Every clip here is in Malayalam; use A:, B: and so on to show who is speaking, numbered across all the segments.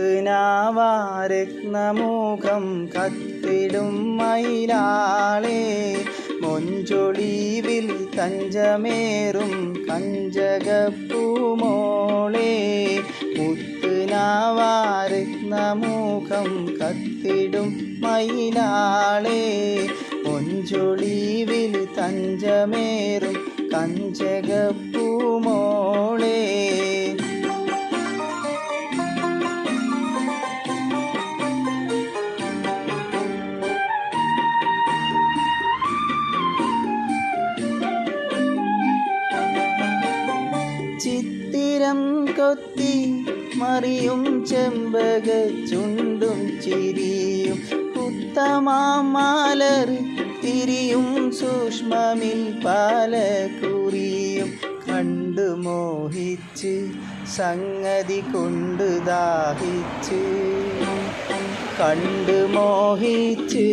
A: മുത്തുനാവാരത്നമുഖം കത്തിടും മയിലാളേ. മൊഞ്ചൊളിവിൽ തഞ്ചമേറും കഞ്ചകപ്പൂമോളേ. മുത്തുനാവാരത്നമുഖം കത്തിടും മയിലാളേ. മൊഞ്ചൊളിവിൽ തഞ്ചമേറും കഞ്ചകപ്പൂമോളേ. ചിത്തിരം കൊത്തി മറിയും ചെമ്പക ചുണ്ടും ചിരിയും കുത്തമാലർ തിരിയും സൂക്ഷ്മമിൽ പാല കുറിയും കണ്ടു മോഹിച്ച് സംഗതി കൊണ്ട് ദാഹിച്ച്. കണ്ടു മോഹിച്ച്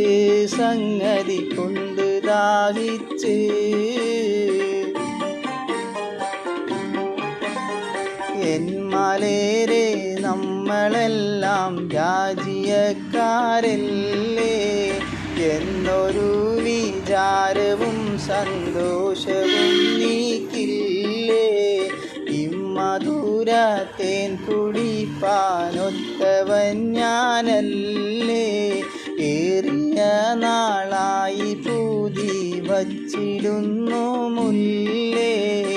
A: സംഗതി കൊണ്ട് ദാഹിച്ച്. എന്മാലേരെ നമ്മളെല്ലാം രാജ്യക്കാരല്ലേ? എന്നൊരു വിചാരവും സന്തോഷവും നീക്കില്ലേ? ഇമ്മധുര തേൻ കുടിപ്പാനൊത്തവൻ ഞാനല്ലേ? ഏറിയ നാളായി പൂതി വച്ചിടുന്നു മുല്ലേ?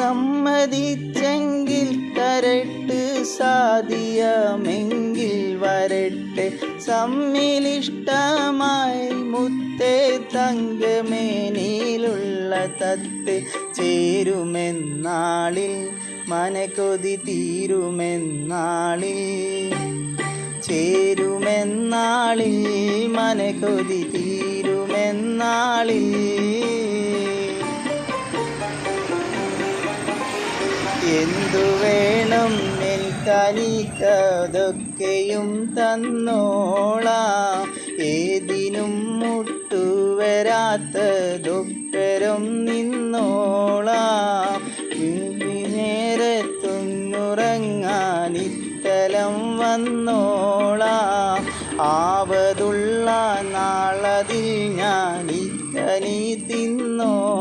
A: സമ്മതിച്ചെങ്കിൽ തരട്ട് സാധ്യമെങ്കിൽ വരട്ടെ. സമ്മിലിഷ്ടമായി മുത്തേ തങ്കമേനിയിലുള്ള തത്ത് ചേരുമെന്നാളിൽ മനക്കൊതി തീരുമെന്നാളിൽ. ചേരുമെന്നാളിൽ മനക്കൊതി തീരുമെന്നാളിൽ. എന്തു വേണം എനിക്കനിക്കതൊക്കെയും തന്നോളാം. ഏതിനും മുട്ടുവരാത്തതൊപ്പരം നിന്നോളാം. നേരത്തുന്നുറങ്ങാൻ ഇത്തലം വന്നോളാം. ആവതുള്ള നാളതിൽ ഞാൻ ഇത്തനി തിന്നോളാം